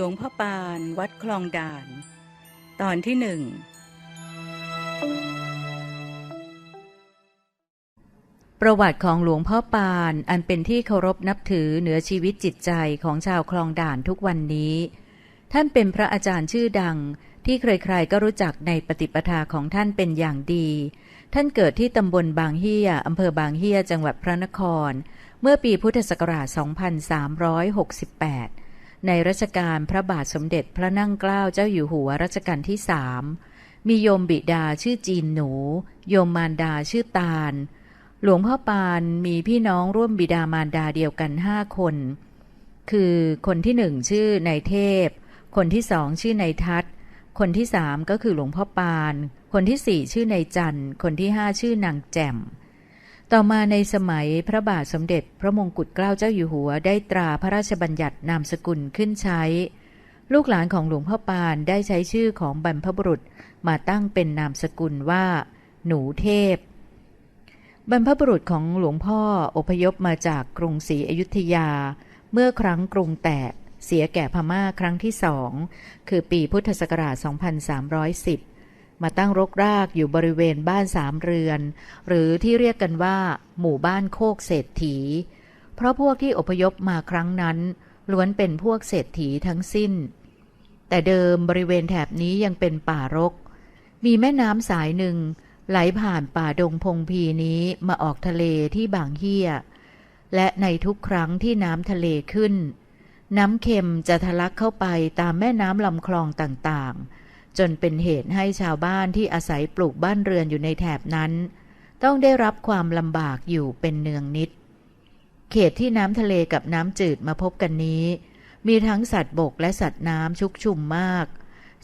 หลวงพ่อปานวัดคลองด่าน ตอนที่หนึ่ง ประวัติของหลวงพ่อปานอันเป็นที่เคารพนับถือเหนือชีวิตจิตใจของชาวคลองด่านทุกวันนี้ ท่านเป็นพระอาจารย์ชื่อดังที่ใครๆก็รู้จักในปฏิปทาของท่านเป็นอย่างดี ท่านเกิดที่ตำบลบางเฮียอำเภอบางเฮียจังหวัดพระนคร เมื่อปีพุทธศักราช 2368 ในรัชกาลพระบาทสมเด็จพระนั่งเกล้าเจ้าอยู่หัวรัชกาลที่สามมีโยมบิดาชื่อจีนหนู โยมมารดาชื่อตาล หลวงพ่อปานมีพี่น้องร่วมบิดามารดาเดียวกันห้าคน คือคนที่หนึ่งชื่อนายเทพ คนที่สองชื่อนายทัศคนที่สามก็คือหลวงพ่อปาน คนที่สี่ชื่อนายจันทร์คนที่ห้าชื่อนางแจ่ม ต่อมาในสมัยพระบาทสมเด็จพระมงกุฎเกล้าเจ้าอยู่หัวได้ตราพระราชบัญญัตินามสกุลขึ้นใช้ ลูกหลานของหลวงพ่อปานได้ใช้ชื่อของบรรพบุรุษมาตั้งเป็นนามสกุลว่า หนูเทพ บรรพบุรุษของหลวงพ่ออพยพมาจากกรุงศรีอยุธยา เมื่อครั้งกรุงแตกเสียแก่พม่าครั้งที่สองคือปีพุทธศักราช 2310 มาตั้งรกรากอยู่บริเวณบ้านสามเรือน หรือที่เรียกกันว่า หมู่บ้านโคกเศรษฐี เพราะพวกที่อพยพมาครั้งนั้น ล้วนเป็นพวกเศรษฐีทั้งสิ้น แต่เดิมบริเวณแถบนี้ยังเป็นป่ารก มีแม่น้ำสายหนึ่ง ไหลผ่านป่าดงพงพีนี้มาออกทะเลที่บางเฮียและในทุกครั้งที่น้ำทะเลขึ้น น้ำเค็มจะทะลักเข้าไปตามแม่น้ำลำคลองต่างๆ จนเป็นเหตุให้ชาวบ้านที่อาศัยปลูกบ้านเรือนอยู่ในแถบนั้น ต้องได้รับความลำบากอยู่เป็นเนืองนิด เขตที่น้ำทะเลกับน้ำจืดมาพบกันนี้ มีทั้งสัตว์บกและสัตว์น้ำชุกชุมมาก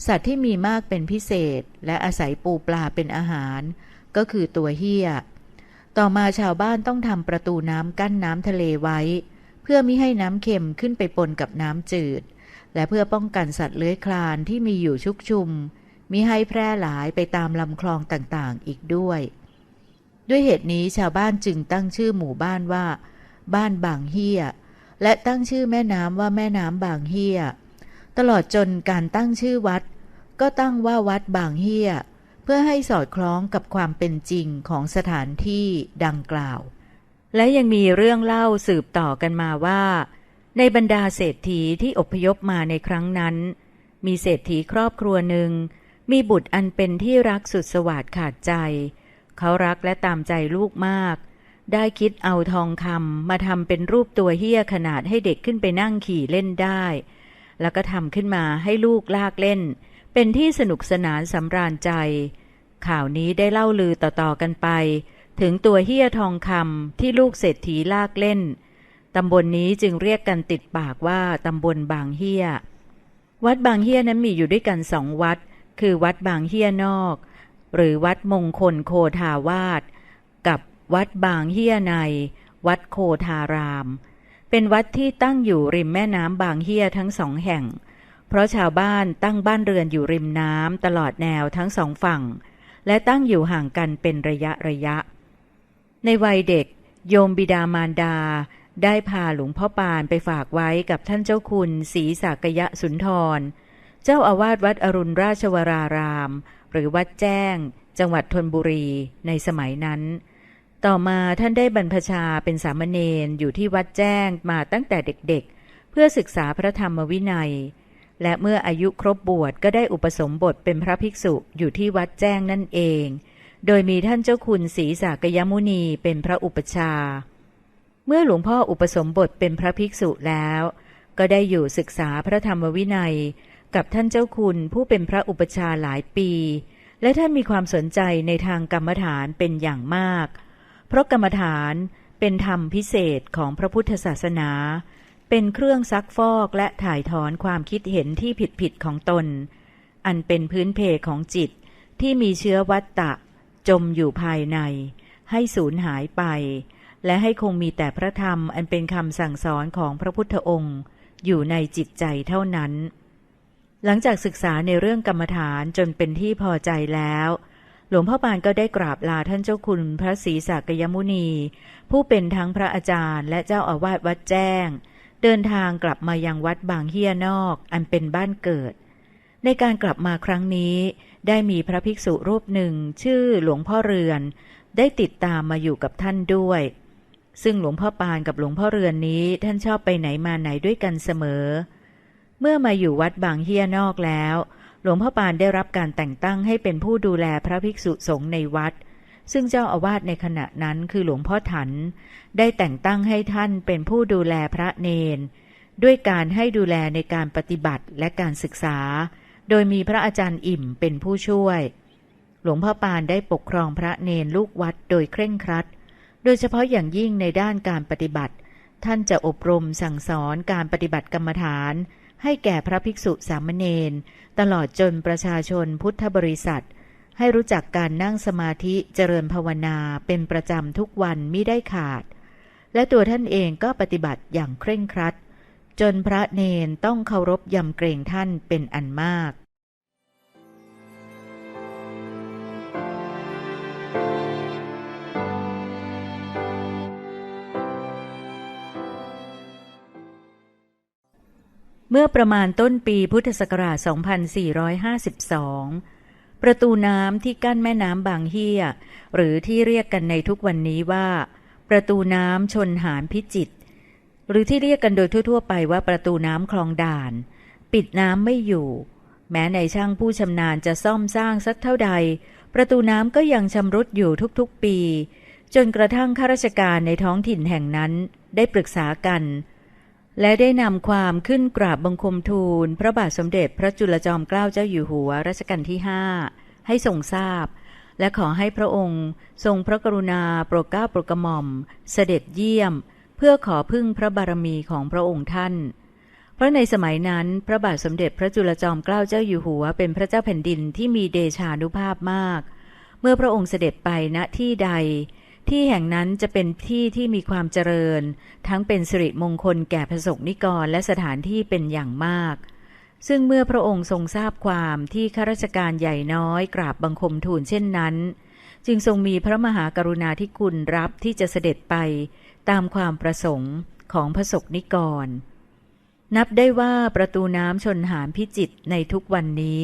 สัตว์ที่มีมากเป็นพิเศษและอาศัยปูปลาเป็นอาหาร ก็คือตัวเฮี้ย ต่อมาชาวบ้านต้องทำประตูน้ำกั้นน้ำทะเลไว้ เพื่อมิให้น้ำเค็มขึ้นไปปนกับน้ำจืด และเพื่อป้องกันสัตว์เลื้อยคลานที่มีอยู่ชุกชุม มิให้แพร่หลายไปตามลำคลองต่างๆ อีกด้วย ด้วยเหตุนี้ชาวบ้านจึงตั้งชื่อหมู่บ้านว่า บ้านบางเฮียและตั้งชื่อแม่น้ำว่าแม่น้ำบางเฮียตลอดจนการตั้งชื่อวัด ก็ตั้งว่าวัดบางเฮียเพื่อให้สอดคล้องกับความเป็นจริงของสถานที่ดังกล่าว และยังมีเรื่องเล่าสืบต่อกันมาว่า ในบรรดาเศรษฐีที่อพยพมาในครั้งนั้น มีเศรษฐีครอบครัวหนึ่ง มีบุตรอันเป็นที่รักสุดสวัสดขาดใจ เขารักและตามใจลูกมาก ได้คิดเอาทองคำมาทำเป็นรูปตัวเฮี้ยขนาดให้เด็กขึ้นไปนั่งขี่เล่นได้ แล้วก็ทำขึ้นมาให้ลูกลากเล่น เป็นที่สนุกสนานสำราญใจ ข่าวนี้ได้เล่าลือต่อๆกันไป ถึงตัวเฮี้ยทองคำที่ลูกเศรษฐีลากเล่น ตำบลนนี้จึงเรียกกันติดปากว่าตำบลบางเฮียวัดบางเฮียนั้นมีอยู่ด้วยกันสองวัด คือวัดบางเฮียนอก หรือวัดมงคลโคทาวาสกับวัดบางเฮียใน วัดโคทาราม เป็นวัดที่ตั้งอยู่ริมแม่น้ำบางเฮียทั้งสองแห่ง เพราะชาวบ้านตั้งบ้านเรือนอยู่ริมน้ำตลอดแนวทั้งสองฝั่ง และตั้งอยู่ห่างกันเป็นระยะระยะ ในวัยเด็ก โยมบิดามารดา ได้พาหลวงพ่อปานไปฝากไว้กับท่านเจ้าคุณศรีสากยะสุนทร เจ้าอาวาสวัดอรุณราชวราราม หรือวัดแจ้ง จังหวัดธนบุรีในสมัยนั้น ต่อมาท่านได้บรรพชาเป็นสามเณรอยู่ที่วัดแจ้งมาตั้งแต่เด็กๆ เพื่อศึกษาพระธรรมวินัย และเมื่ออายุครบบวชก็ได้อุปสมบทเป็นพระภิกษุอยู่ที่วัดแจ้งนั่นเอง โดยมีท่านเจ้าคุณศรีสากยมุนีเป็นพระอุปชา เมื่อหลวงพ่ออุปสมบทเป็นพระภิกษุแล้ว ก็ได้อยู่ศึกษาพระธรรมวินัย กับท่านเจ้าคุณผู้เป็นพระอุปชาหลายปี และท่านมีความสนใจในทางกรรมฐานเป็นอย่างมาก เพราะกรรมฐานเป็นธรรมพิเศษของพระพุทธศาสนา เป็นเครื่องซักฟอกและถ่ายถอนความคิดเห็นที่ผิดผิดๆของตน อันเป็นพื้นเพของจิตที่มีเชื้อวัตตะจมอยู่ภายใน ให้สูญหายไป และให้คงมีแต่พระธรรมอันเป็นคำสั่งสอนของพระพุทธองค์ อยู่ในจิตใจเท่านั้น หลังจากศึกษาในเรื่องกรรมฐานจนเป็นที่พอใจแล้ว หลวงพ่อปานก็ได้กราบลาท่านเจ้าคุณพระศรีสากยมุนี ผู้เป็นทั้งพระอาจารย์และเจ้าอาวาสวัดแจ้ง เดินทางกลับมายังวัดบางเฮียนอก อันเป็นบ้านเกิด ในการกลับมาครั้งนี้ได้มีพระภิกษุรูปหนึ่งชื่อหลวงพ่อเรือน ได้ติดตามมาอยู่กับท่านด้วย ซึ่งหลวงพ่อปานกับหลวงพ่อเรือนนี้ท่านชอบไปไหนมาไหนด้วยกันเสมอ เมื่อมาอยู่วัดบางเฮียนอกแล้ว หลวงพ่อปานได้รับการแต่งตั้งให้เป็นผู้ดูแลพระภิกษุสงฆ์ในวัด ซึ่งเจ้าอาวาสในขณะนั้นคือหลวงพ่อถัน ได้แต่งตั้งให้ท่านเป็นผู้ดูแลพระเนน ด้วยการให้ดูแลในการปฏิบัติและการศึกษา โดยมีพระอาจารย์อิ่มเป็นผู้ช่วย หลวงพ่อปานได้ปกครองพระเนนลูกวัดโดยเคร่งครัด โดยเฉพาะอย่างยิ่งในด้านการปฏิบัติ ท่านจะอบรมสั่งสอนการปฏิบัติกรรมฐาน ให้แก่พระภิกษุสามเณรตลอดจนประชาชนพุทธบริษัท ให้รู้จักการนั่งสมาธิเจริญภาวนาเป็นประจำทุกวันมิได้ขาด และตัวท่านเองก็ปฏิบัติอย่างเคร่งครัด จนพระเนนต้องเคารพยำเกรงท่านเป็นอันมาก เมื่อประมาณต้นปีพุทธศักราช 2452 ประตูน้ำที่กั้นแม่น้ำบางเฮียหรือที่เรียกกันในทุกวันนี้ว่า ประตูน้ำชนหารพิจิตรหรือที่เรียกกันโดยทั่ว ๆ ไปว่าประตูน้ำคลองด่าน ปิดน้ำไม่อยู่ แม้ในช่างผู้ชำนาญจะซ่อมสร้างสักเท่าใด ประตูน้ำก็ยังชำรุดอยู่ทุกๆปี จนกระทั่งข้าราชการในท้องถิ่นแห่งนั้นได้ปรึกษากัน และได้นำความขึ้นกราบบังคมทูล พระบาทสมเด็จพระจุลจอมเกล้าเจ้าอยู่หัวรัชกาลที่ห้าให้ทรงทราบ และขอให้พระองค์ทรงพระกรุณาโปรดเกล้าโปรดกระหม่อม เสด็จเยี่ยม เพื่อขอพึ่งพระบารมีของพระองค์ท่าน เพราะในสมัยนั้นพระบาทสมเด็จพระจุลจอมเกล้าเจ้าอยู่หัว เป็นพระเจ้าแผ่นดินที่มีเดชานุภาพมาก เมื่อพระองค์เสด็จไปณที่ใด ที่แห่งนั้นจะเป็นที่ที่มีความเจริญ ทั้งเป็นสิริมงคลแก่พระสงฆ์นิกรและสถานที่เป็นอย่างมาก ซึ่งเมื่อพระองค์ทรงทราบความที่ข้าราชการใหญ่น้อยกราบบังคมทูลเช่นนั้น จึงทรงมีพระมหากรุณาธิคุณรับที่จะเสด็จไปตามความประสงค์ของพระสงฆ์นิกร นับได้ว่าประตูน้ำชนหารพิจิตรในทุกวันนี้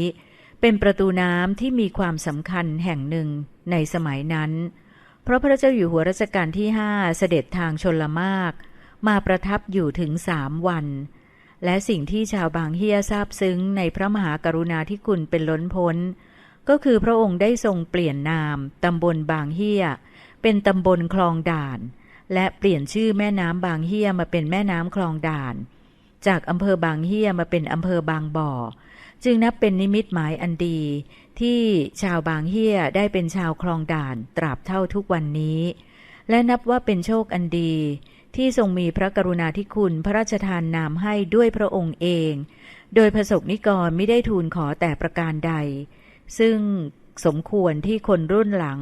เป็นประตูน้ำที่มีความสำคัญแห่งหนึ่งในสมัยนั้นเพราะพระเจ้าอยู่หัวรัชกาลที่ห้าเสด็จทางชนละมาก มาประทับอยู่ถึงสามวัน และสิ่งที่ชาวบางเฮียทราบซึ้งในพระมหากรุณาธิคุณเป็นล้นพ้น ก็คือพระองค์ได้ทรงเปลี่ยนนามตำบลบางเฮียเป็นตำบลคลองด่าน และเปลี่ยนชื่อแม่น้ำบางเฮียมาเป็นแม่น้ำคลองด่าน จากอำเภอบางเฮียมาเป็นอำเภอบางบ่อ จึงนับเป็นนิมิตหมายอันดี ที่ชาวบางเฮียได้เป็นชาวคลองด่านตราบเท่าทุกวันนี้ และนับว่าเป็นโชคอันดี ที่ทรงมีพระกรุณาธิคุณพระราชทานนามให้ด้วยพระองค์เอง โดยพระสงฆ์นิกรไม่ได้ทูลขอแต่ประการใด ซึ่งสมควรที่คนรุ่นหลัง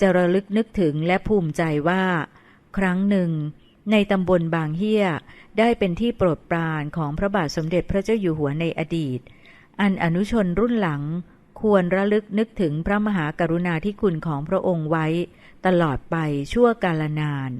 จะระลึกนึกถึงและภูมิใจว่า ครั้งหนึ่ง ในตำบลบางเฮียได้เป็นที่โปรดปรานของพระบาทสมเด็จพระเจ้าอยู่หัวในอดีต อันอนุชนรุ่นหลัง ควรระลึกนึกถึงพระมหากรุณาธิคุณของพระองค์ไว้ ตลอดไปชั่วกาลนาน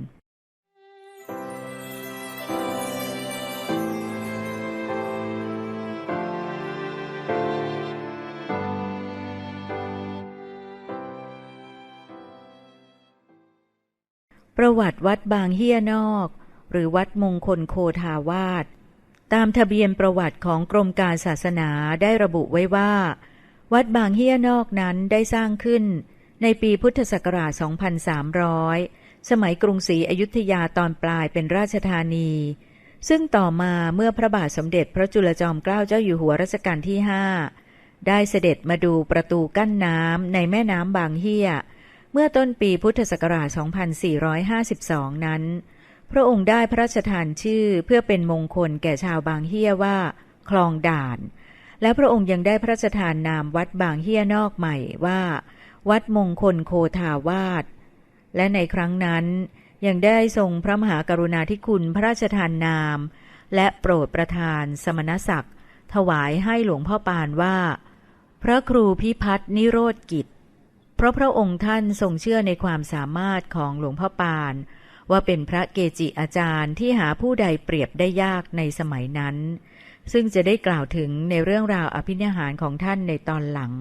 ประวัติวัดบางเฮียนอก หรือวัดมงคลโคทาวาสตามทะเบียนประวัติของกรมการศาสนาได้ระบุไว้ว่า วัดบางเฮียนอกนั้นได้สร้างขึ้นในปีพุทธศักราช 2300 สมัยกรุงศรีอยุธยาตอนปลายเป็นราชธานี ซึ่งต่อมาเมื่อพระบาทสมเด็จพระจุลจอมเกล้าเจ้าอยู่หัวรัชกาลที่ห้าได้เสด็จมาดูประตูกั้นน้ำในแม่น้ำบางเฮียเมื่อต้นปีพุทธศักราช 2452 นั้น พระองค์ได้พระราชทานชื่อเพื่อเป็นมงคลแก่ชาวบางเฮียว่า คลองด่าน และพระองค์ยังได้พระราชทานนามวัดบางเฮียนอกใหม่ว่า วัดมงคลโคทาวาสและในครั้งนั้นยังได้ทรงพระมหากรุณาธิคุณพระราชทานนาม และโปรดประทานสมณศักดิ์ ถวายให้หลวงพ่อปานว่า พระครูพิพัฒนิโรธกิจ เพราะพระองค์ท่านทรงเชื่อในความสามารถของหลวงพ่อปาน ว่าเป็นพระเกจิอาจารย์ที่หาผู้ใดเปรียบได้ยากในสมัยนั้น ซึ่งจะได้กล่าวถึงในเรื่องราวอภินิหารของท่านในตอนหลัง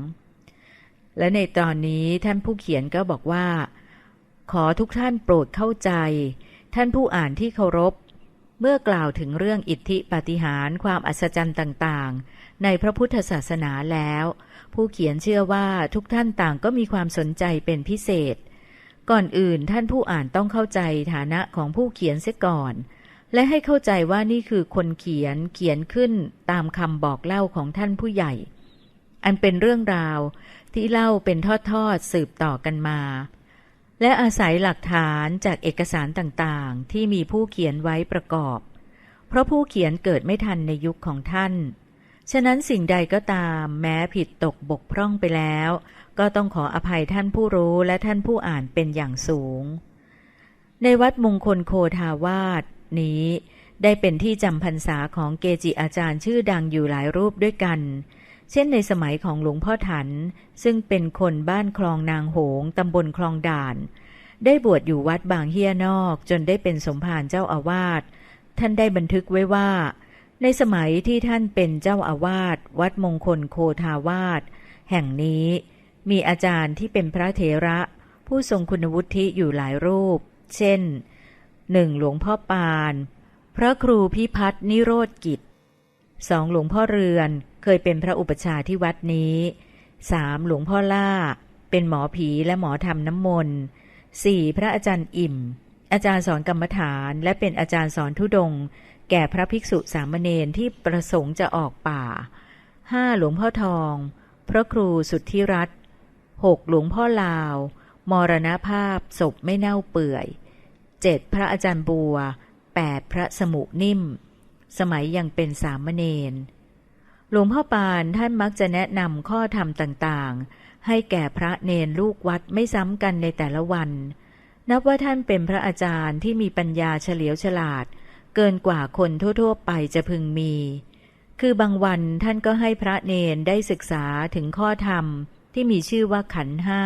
และในตอนนี้ท่านผู้เขียนก็บอกว่า ขอทุกท่านโปรดเข้าใจ ท่านผู้อ่านที่เคารพ เมื่อกล่าวถึงเรื่องอิทธิปาฏิหาริย์ความอัศจรรย์ต่างๆ ในพระพุทธศาสนาแล้ว ผู้เขียนเชื่อว่าทุกท่านต่างก็มีความสนใจเป็นพิเศษ ก่อนอื่นท่านผู้อ่านต้องเข้าใจฐานะของผู้เขียนเสียก่อน และให้เข้าใจว่านี่คือคนเขียนเขียนขึ้นตามคำบอกเล่าของท่านผู้ใหญ่ อันเป็นเรื่องราวที่เล่าเป็นทอดๆสืบต่อกันมา และอาศัยหลักฐานจากเอกสารต่างๆ ที่มีผู้เขียนไว้ประกอบ เพราะผู้เขียนเกิดไม่ทันในยุคของท่าน ฉะนั้นสิ่งใดก็ตามแม้ผิดตกบกพร่องไปแล้ว ก็ต้องขออภัยท่านผู้รู้และท่านผู้อ่านเป็นอย่างสูง ในวัดมงคลโคทาวาส นี้ ได้เป็นที่จำพรรษาของเกจิอาจารย์ชื่อดังอยู่หลายรูปด้วยกัน เช่นในสมัยของหลวงพ่อถัน ซึ่งเป็นคนบ้านคลองนางโหงตำบลคลองด่าน ได้บวชอยู่วัดบางเฮียนอกจนได้เป็นสมภารเจ้าอาวาสท่านได้บันทึกไว้ว่า ในสมัยที่ท่านเป็นเจ้าอาวาสวัดมงคลโคทาวาสแห่งนี้ มีอาจารย์ที่เป็นพระเถระ ผู้ทรงคุณวุฒิอยู่หลายรูป เช่น หนึ่งหลวงพ่อปาน พระครูพิพัฒน์นิโรธกิจสองหลวงพ่อเรือนเคยเป็นพระอุปชาที่วัดนี้สามหลวงพ่อล่า เป็นหมอผีและหมอทำน้ำมนต์สี่พระอาจารย์อิ่ม อาจารย์สอนกรรมฐานและเป็นอาจารย์สอนทุดงค์แก่พระภิกษุสามเณรที่ประสงค์จะออกป่าห้าหลวงพ่อทอง พระครูสุทธิรัตน์หกหลวงพ่อลาว มรณภาพศพไม่เน่าเปื่อย เจ็ดพระอาจารย์บัวแปดพระสมุนิ่ม สมัยยังเป็นสามเณรหลวงพ่อปานท่านมักจะแนะนำข้อธรรมต่างๆ ให้แก่พระเนนลูกวัดไม่ซ้ำกันในแต่ละวัน นับว่าท่านเป็นพระอาจารย์ที่มีปัญญาเฉลียวฉลาด เกินกว่าคนทั่วๆ ไปจะพึงมี คือบางวันท่านก็ให้พระเนนได้ศึกษาถึงข้อธรรมที่มีชื่อว่าขันห้า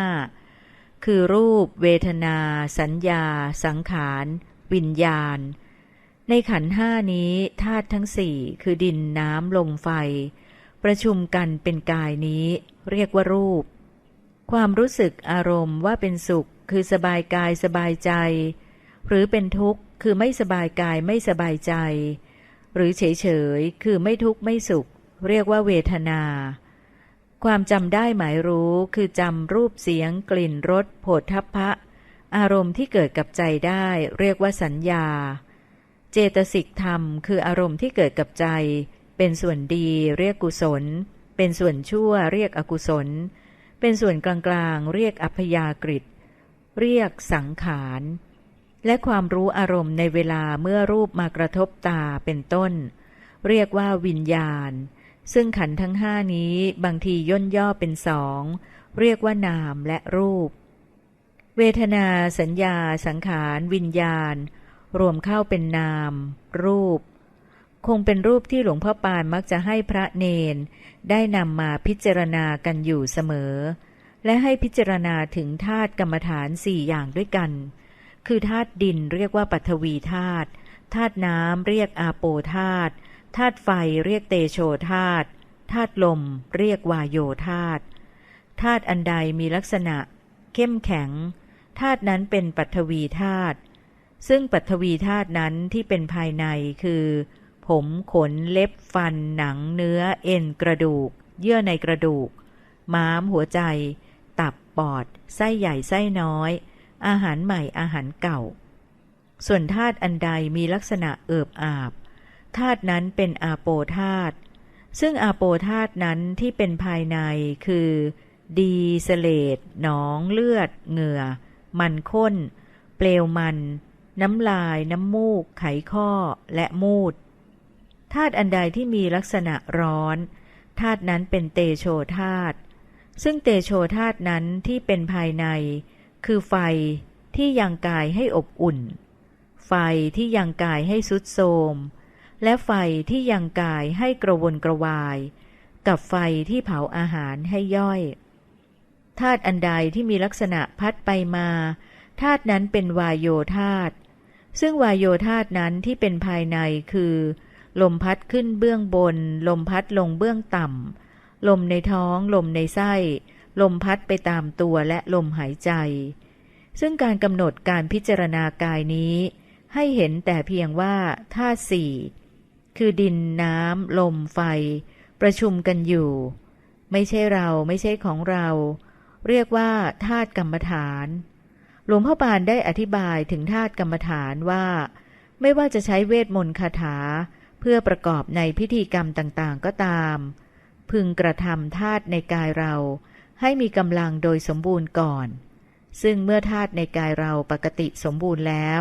คือรูป เวทนา สัญญา สังขาร วิญญาณ ในขันห้านี้ธาตุทั้งสี่คือดินน้ำลมไฟ ประชุมกันเป็นกายนี้ เรียกว่ารูป ความรู้สึกอารมณ์ว่าเป็นสุข คือสบายกายสบายใจ หรือเป็นทุกข์คือไม่สบายกายไม่สบายใจ หรือเฉยเฉยคือไม่ทุกข์ไม่สุข เรียกว่าเวทนา ความจำได้หมายรู้คือจำรูปเสียง กลิ่นรสโผฏฐัพพะ อารมณ์ที่เกิดกับใจได้เรียกว่าสัญญา เจตสิกธรรม คืออารมณ์ที่เกิดกับใจ เป็นส่วนดีเรียกกุศล เป็นส่วนชั่วเรียกอกุศล เป็นส่วนกลางๆ เรียกอัพยากฤิเรียกสังขาร และความรู้อารมณ์ในเวลาเมื่อรูปมากระทบตาเป็นต้น เรียกว่าวิญญาณ ซึ่งขันทั้งห้านี้บางทีย่นย่อเป็นสอง เรียกว่านามและรูป เวทนาสัญญา สังขาร วิญญาณ รวมเข้าเป็นนาม รูป คงเป็นรูปที่หลวงพ่อปานมักจะให้พระเนน ได้นำมาพิจารณากันอยู่เสมอ และให้พิจารณาถึงธาตุกรรมฐานสี่อย่างด้วยกัน คือธาตุดินเรียกว่าปัทวีธาตุธาตุน้ำเรียกอาโปธาตุ ธาตุไฟเรียกเตโชธาตุธาตุลมเรียกวายโยธาตุธาตุอันใดมีลักษณะ เข้มแข็งธาตุนั้นเป็นปัทวีธาตุซึ่งปัทวีธาตุนั้นที่เป็นภายในคือ ผมขนเล็บฟันหนังเนื้อเอ็นกระดูก เยื่อในกระดูก ม้ามหัวใจ ตับปอด ไส้ใหญ่ไส้น้อย อาหารใหม่อาหารเก่า ส่วนธาตุอันใดมีลักษณะเอิบอาบ ธาตุนั้นเป็นอาโปธาตุซึ่งอาโปธาตุนั้นที่เป็นภายในคือ ดีเสเลดหนองเลือด เหงื่อ มันข้น เปลวมัน น้ำลาย น้ำมูก ไขข้อ และมูดธาตุอันใดที่มีลักษณะร้อนธาตุนั้นเป็นเตโชธาตุซึ่งเตโชธาตุนั้นที่เป็นภายใน คือไฟที่ยังกายให้อบอุ่น ไฟที่ยังกายให้สุดโทม และไฟที่ยังกายให้กระวนกระวาย กับไฟที่เผาอาหารให้ย่อยธาตุอันใดที่มีลักษณะพัดไปมาธาตุนั้นเป็นวายโยธาตุซึ่งวายโยธาตนั้นที่เป็นภายในคือ ลมพัดขึ้นเบื้องบน ลมพัดลงเบื้องต่ำลมในท้อง ลมในไส้ ลมพัดไปตามตัวและลมหายใจ ซึ่งการกำหนดการพิจารณากายนี้ ให้เห็นแต่เพียงว่าธาตุสี่ คือดินน้ำ ลมไฟ ประชุมกันอยู่ ไม่ใช่เราไม่ใช่ของเรา เรียกว่าธาตุกรรมฐาน หลวงพ่อปานได้อธิบายถึงธาตุกรรมฐานว่า ไม่ว่าจะใช้เวทมนต์คาถา เพื่อประกอบในพิธีกรรมต่างๆก็ตาม พึงกระทำธาตุในกายเรา ให้มีกำลังโดยสมบูรณ์ก่อน ซึ่งเมื่อธาตุในกายเราปกติสมบูรณ์แล้ว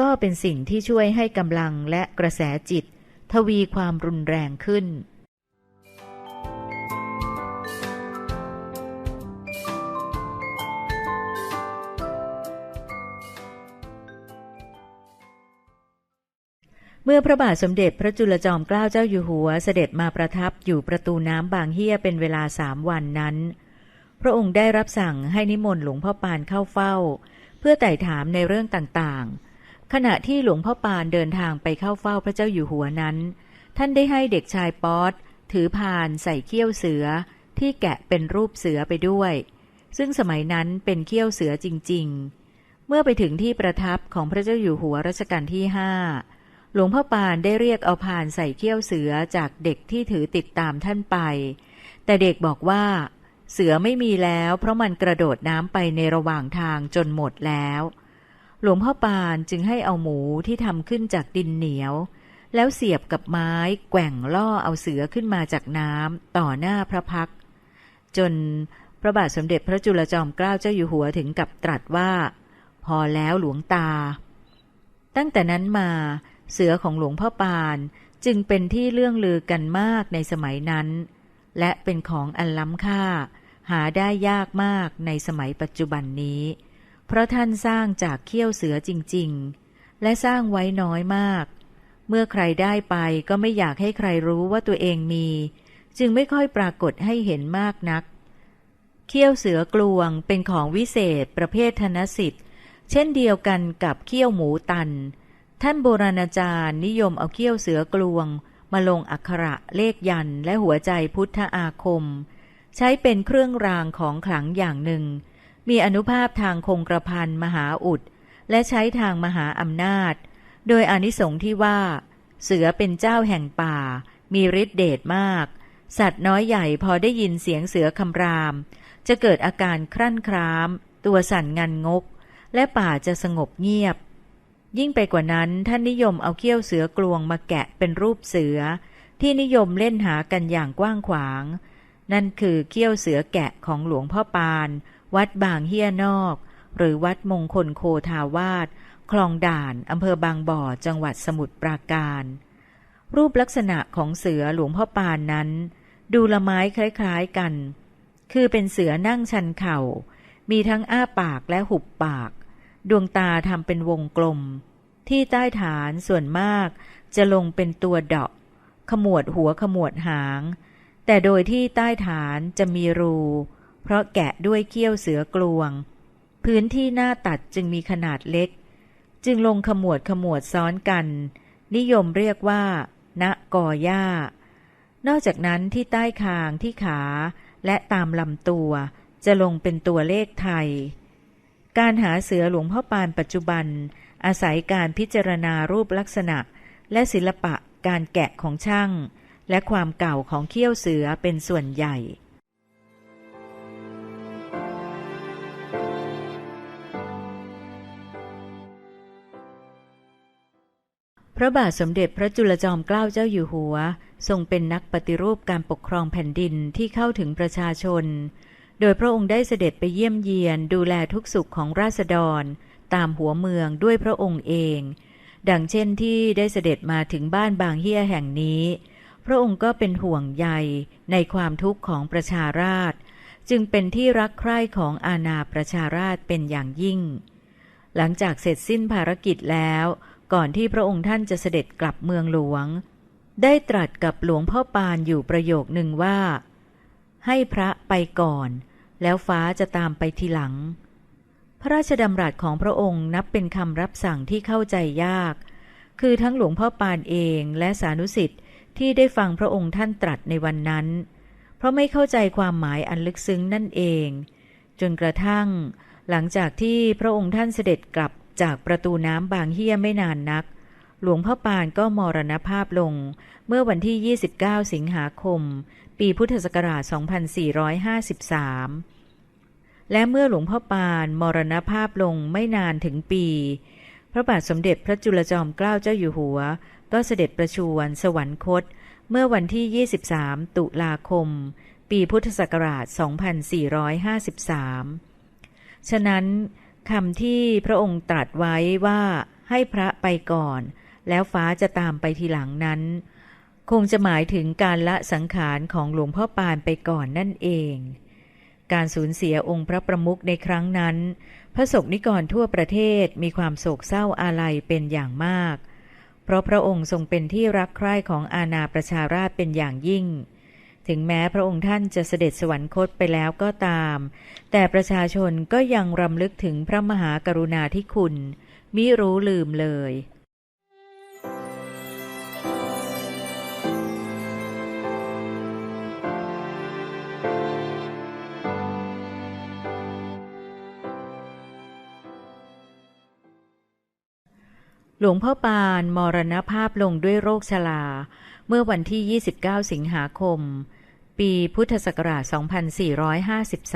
ก็เป็นสิ่งที่ช่วยให้กำลังและกระแสจิต ทวีความรุนแรงขึ้น เมื่อพระบาทสมเด็จพระจุลจอมเกล้าเจ้าอยู่หัวเสด็จมาประทับอยู่ประตูน้ำบางเฮียเป็นเวลาสามวันนั้น พระองค์ได้รับสั่งให้นิมนต์หลวงพ่อปานเข้าเฝ้า เพื่อไต่ถามในเรื่องต่างๆ ขณะที่หลวงพ่อปานเดินทางไปเข้าเฝ้าพระเจ้าอยู่หัวนั้น ท่านได้ให้เด็กชายป๊อตถือพานใส่เขี้ยวเสือ ที่แกะเป็นรูปเสือไปด้วย ซึ่งสมัยนั้นเป็นเขี้ยวเสือจริง ๆ เมื่อไปถึงที่ประทับของพระเจ้าอยู่หัวรัชกาลที่ห้าหลวงพ่อปานได้เรียกเอาพานใส่เขี้ยวเสือจากเด็กที่ถือติดตามท่านไป แต่เด็กบอกว่า เสือไม่มีแล้ว เพราะมันกระโดดน้ำไปในระหว่างทางจนหมดแล้ว หลวงพ่อปานจึงให้เอาหมูที่ทำขึ้นจากดินเหนียว แล้วเสียบกับไม้แกว่งล่อเอาเสือขึ้นมาจากน้ำต่อหน้าพระพัก จนพระบาทสมเด็จพระจุลจอมเกล้าเจ้าอยู่หัวถึงกับตรัสว่า พอแล้วหลวงตา ตั้งแต่นั้นมาเสือของหลวงพ่อปานจึงเป็นที่เรื่องลือกันมากในสมัยนั้น และเป็นของอันล้ำค่า หาได้ยากมากในสมัยปัจจุบันนี้ เพราะท่านสร้างจากเขี้ยวเสือจริง ๆ และสร้างไว้น้อยมาก เมื่อใครได้ไปก็ไม่อยากให้ใครรู้ว่าตัวเองมี จึงไม่ค่อยปรากฏให้เห็นมากนัก เขี้ยวเสือกลวงเป็นของวิเศษประเภทธนสิทธิ์ เช่นเดียวกันกับเขี้ยวหมูตัน ท่านโบราณอาจารย์นิยมเอาเขี้ยวเสือกลวง มาลงอักขระเลขยันและหัวใจพุทธอาคม ใช้เป็นเครื่องรางของขลังอย่างหนึ่ง มีอนุภาพทางคงกระพันมหาอุด และใช้ทางมหาอำนาจ โดยอนิสงส์ที่ว่า เสือเป็นเจ้าแห่งป่า มีฤทธิเดชมาก สัตว์น้อยใหญ่พอได้ยินเสียงเสือคำราม จะเกิดอาการครั่นคราม ตัวสั่นงันงก และป่าจะสงบเงียบ ยิ่งไปกว่านั้นท่านนิยมเอาเขี้ยวเสือกลวงมาแกะเป็นรูปเสือ ที่นิยมเล่นหากันอย่างกว้างขวาง นั่นคือเขี้ยวเสือแกะของหลวงพ่อปาน วัดบางเฮียนอก หรือวัดมงคลโคทาวาสคลองด่านอำเภอบางบ่อจังหวัดสมุทรปราการ รูปลักษณะของเสือหลวงพ่อปานนั้น ดูละไม้คล้ายๆกัน คือเป็นเสือนั่งชันเข่า มีทั้งอ้าปากและหุบปาก ดวงตาทำเป็นวงกลม ที่ใต้ฐานส่วนมากจะลงเป็นตัวเดาะ ขมวดหัวขมวดหาง แต่โดยที่ใต้ฐานจะมีรู เพราะแกะด้วยเขี้ยวเสือกลวง พื้นที่หน้าตัดจึงมีขนาดเล็ก จึงลงขมวดขมวดซ้อนกัน นิยมเรียกว่า ณกอหญ้า นอกจากนั้นที่ใต้คางที่ขาและตามลำตัวจะลงเป็นตัวเลขไทย การหาเสือหลวงพ่อปานปัจจุบัน อาศัยการพิจารณารูปลักษณะ และศิลปะการแกะของช่าง และความเก่าของเขี้ยวเสือเป็นส่วนใหญ่ ระบาทสมเด็จพระจุลจอมเกล้าเจ้าอยู่หัว ทรงเป็นนักปฏิรูปการปกครองแผ่นดินที่เข้าถึงประชาชน โดยพระองค์ได้เสด็จไปเยี่ยมเยียนดูแลทุกสุขของราษฎร ตามหัวเมืองด้วยพระองค์เอง ดังเช่นที่ได้เสด็จมาถึงบ้านบางเฮียแห่งนี้ พระองค์ก็เป็นห่วงใยในความทุกข์ของประชาราษฎรจึงเป็นที่รักใคร่ของอาณาประชาราษฎรเป็นอย่างยิ่ง หลังจากเสร็จสิ้นภารกิจแล้ว ก่อนที่พระองค์ท่านจะเสด็จกลับเมืองหลวง ได้ตรัสกับหลวงพ่อปานอยู่ประโยคหนึ่งว่า ให้พระไปก่อน แล้วฟ้าจะตามไปทีหลัง พระราชดำรัสของพระองค์นับเป็นคำรับสั่งที่เข้าใจยาก คือทั้งหลวงพ่อปานเองและสานุสิทธิ์ที่ได้ฟังพระองค์ท่านตรัสในวันนั้น เพราะไม่เข้าใจความหมายอันลึกซึ้งนั่นเอง จนกระทั่ง หลังจากที่พระองค์ท่านเสด็จกลับ จากประตูน้ำบางเฮียไม่นานนัก หลวงพ่อปานก็มรณภาพลง เมื่อวันที่ 29 สิงหาคม ปีพุทธศักราช 2453 และเมื่อหลวงพ่อปานมรณภาพลงไม่นานถึงปี พระบาทสมเด็จพระจุลจอมเกล้าเจ้าอยู่หัว ก็เสด็จประชวรสวรรคต เมื่อวันที่ 23 ตุลาคม ปีพุทธศักราช 2453 ฉะนั้น คำที่พระองค์ตรัสไว้ว่าให้พระไปก่อน แล้วฟ้าจะตามไปทีหลังนั้น คงจะหมายถึงการละสังขารของหลวงพ่อปานไปก่อนนั่นเอง การสูญเสียองค์พระประมุขในครั้งนั้น พระสงฆ์นิกรทั่วประเทศมีความโศกเศร้าอาลัยเป็นอย่างมาก เพราะพระองค์ทรงเป็นที่รักใคร่ของอาณาประชาราชเป็นอย่างยิ่ง ถึงแม้พระองค์ท่านจะเสด็จสวรรคตไปแล้วก็ตาม แต่ประชาชนก็ยังรำลึกถึงพระมหากรุณาธิคุณ มิรู้ลืมเลย หลวงพ่อปานมรณภาพลงด้วยโรคชรา เมื่อวันที่ 29 สิงหาคม ปีพุทธศักราช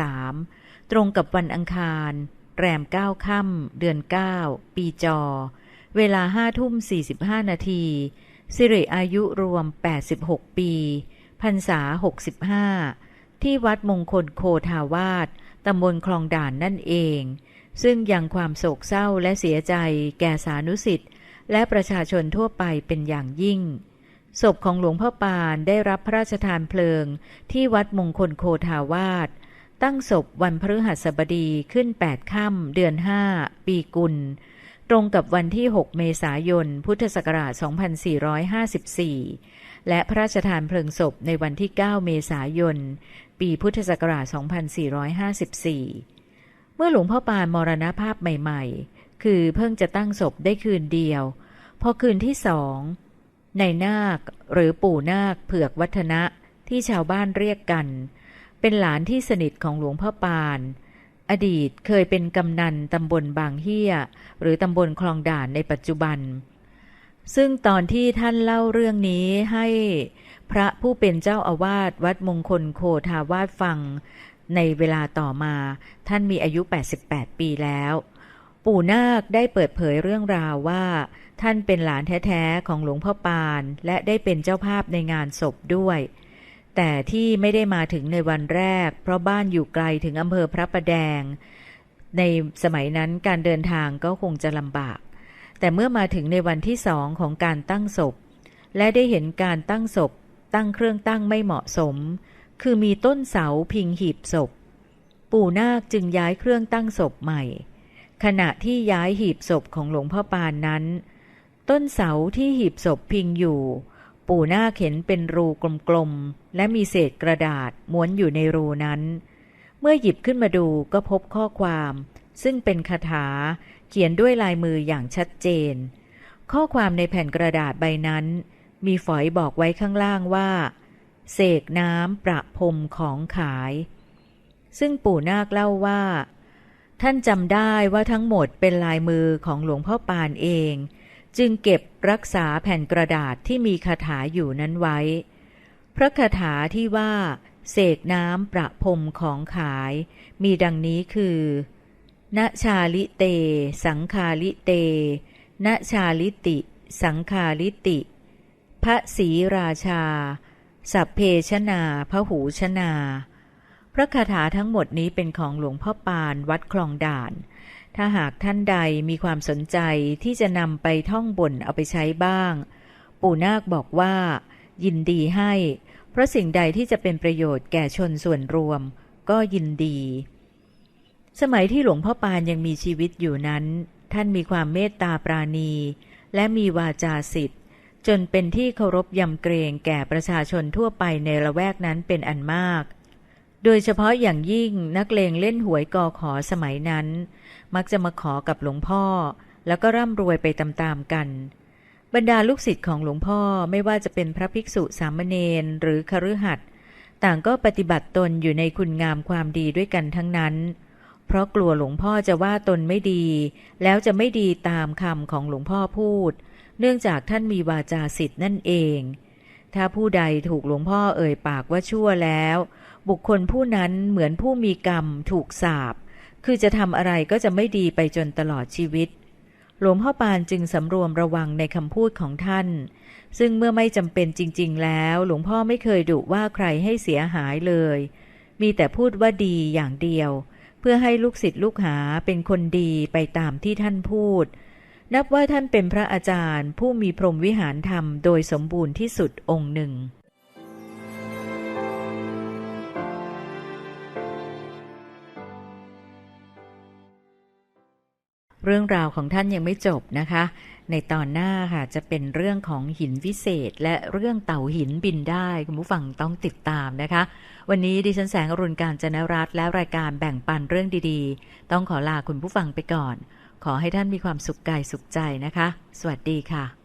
2453 ตรงกับวันอังคาร แรม 9 ค่ำเดือน 9 ปีจอ เวลา5ทุ่ม 45 นาที สิริอายุรวม 86 ปีพรรษา 65 ที่วัดมงคลโคทาวาสตำบลคลองด่านนั่นเองซึ่งยังความโศกเศร้าและเสียใจแก่สานุสิทธิ์ และประชาชนทั่วไปเป็นอย่างยิ่ง ศพของหลวงพ่อปานได้รับพระราชทานเพลิงที่วัดมงคลโคทาวาสตั้งศพวันพฤหัสบดีขึ้น 8 ค่ำเดือน 5 ปีกุล ตรงกับวันที่ 6 เมษายน พุทธศักราช 2454 และพระราชทานเพลิงศพในวันที่ 9 เมษายน ปีพุทธศักราช 2454 เมื่อหลวงพ่อปานมรณภาพใหม่ ๆ คือเพิ่งจะตั้งศพได้คืนเดียว พอคืนที่สองในนาคหรือปู่นาคเผือกวัฒนะที่ชาวบ้านเรียกกัน เป็นหลานที่สนิทของหลวงพ่อปาน อดีตเคยเป็นกำนันตำบลบางเฮียหรือตำบลคลองด่านในปัจจุบัน ซึ่งตอนที่ท่านเล่าเรื่องนี้ให้พระผู้เป็นเจ้าอาวาสวัดมงคลโคทาวาสฟัง ในเวลาต่อมาท่านมีอายุ 88 ปีแล้ว ปู่นาคได้เปิดเผยเรื่องราวว่า ท่านเป็นหลานแท้ๆของหลวงพ่อปาน และได้เป็นเจ้าภาพในงานศพด้วย แต่ที่ไม่ได้มาถึงในวันแรก เพราะบ้านอยู่ไกลถึงอำเภอพระประแดง ในสมัยนั้นการเดินทางก็คงจะลำบาก แต่เมื่อมาถึงในวันที่สองของการตั้งศพ และได้เห็นการตั้งศพ ตั้งเครื่องตั้งไม่เหมาะสม คือมีต้นเสาพิงหีบศพ ปู่นาคจึงย้ายเครื่องตั้งศพใหม่ ขณะที่ย้ายหีบศพของหลวงพ่อปานนั้น ต้นเสาที่หีบศพพิงอยู่ ปู่นาคเห็นเป็นรูกลมๆ และมีเศษกระดาษม้วนอยู่ในรูนั้น เมื่อหยิบขึ้นมาดูก็พบข้อความ ซึ่งเป็นคาถาเขียนด้วยลายมืออย่างชัดเจน ข้อความในแผ่นกระดาษใบนั้น มีฝอยบอกไว้ข้างล่างว่า เสกน้ำประพรมของขาย ซึ่งปู่นาคเล่าว่า ท่านจำได้ว่าทั้งหมดเป็นลายมือของหลวงพ่อปานเอง จึงเก็บรักษาแผ่นกระดาษที่มีคาถาอยู่นั้นไว้ พระคาถาที่ว่า เสกน้ำประพรมของขาย มีดังนี้คือณชาลิเต สังคาลิเตณชาลิติ สังคาลิติ พระศรีราชา สัพเพชนาพระหูชนา พระคาถาทั้งหมดนี้เป็นของหลวงพ่อปานวัดคลองด่าน ถ้าหากท่านใดมีความสนใจที่จะนำไปท่องบ่นเอาไปใช้บ้าง ปู่นาคบอกว่า ยินดีให้ เพราะสิ่งใดที่จะเป็นประโยชน์แก่ชนส่วนรวม ก็ยินดี สมัยที่หลวงพ่อปานยังมีชีวิตอยู่นั้น ท่านมีความเมตตาปราณี และมีวาจาสิทธิ์ จนเป็นที่เคารพยำเกรงแก่ประชาชนทั่วไปในละแวกนั้นเป็นอันมาก โดยเฉพาะอย่างยิ่งนักเลงเล่นหวยกอขอสมัยนั้น มักจะมาขอกับหลวงพ่อ แล้วก็ร่ำรวยไปตามๆกัน บรรดาลูกศิษย์ของหลวงพ่อไม่ว่าจะเป็นพระภิกษุสามเณรหรือคฤหัสถ์ต่างก็ปฏิบัติตนอยู่ในคุณงามความดีด้วยกันทั้งนั้น เพราะกลัวหลวงพ่อจะว่าตนไม่ดี แล้วจะไม่ดีตามคำของหลวงพ่อพูด เนื่องจากท่านมีวาจาสิทธิ์นั่นเอง ถ้าผู้ใดถูกหลวงพ่อเอ่ยปากว่าชั่วแล้ว บุคคลผู้นั้นเหมือนผู้มีกรรมถูกสาปคือจะทำอะไรก็จะไม่ดีไปจนตลอดชีวิต หลวงพ่อปานจึงสำรวมระวังในคำพูดของท่าน ซึ่งเมื่อไม่จำเป็นจริง ๆ แล้ว หลวงพ่อไม่เคยดุว่าใครให้เสียหายเลย มีแต่พูดว่าดีอย่างเดียว เพื่อให้ลูกศิษย์ลูกหาเป็นคนดีไปตามที่ท่านพูด นับว่าท่านเป็นพระอาจารย์ ผู้มีพรหมวิหารธรรมโดยสมบูรณ์ที่สุดองค์หนึ่ง เรื่องราวของท่านยังไม่จบนะคะ ในตอนหน้าค่ะจะเป็นเรื่องของหินวิเศษ และเรื่องเต่าหินบินได้คุณผู้ฟังต้องติดตามนะคะ วันนี้ดิฉันแสงอรุณการจนรัตและรายการแบ่งปันเรื่องดีๆ ต้องขอลาคุณผู้ฟังไปก่อน ขอให้ท่านมีความสุขกายสุขใจนะคะ สวัสดีค่ะ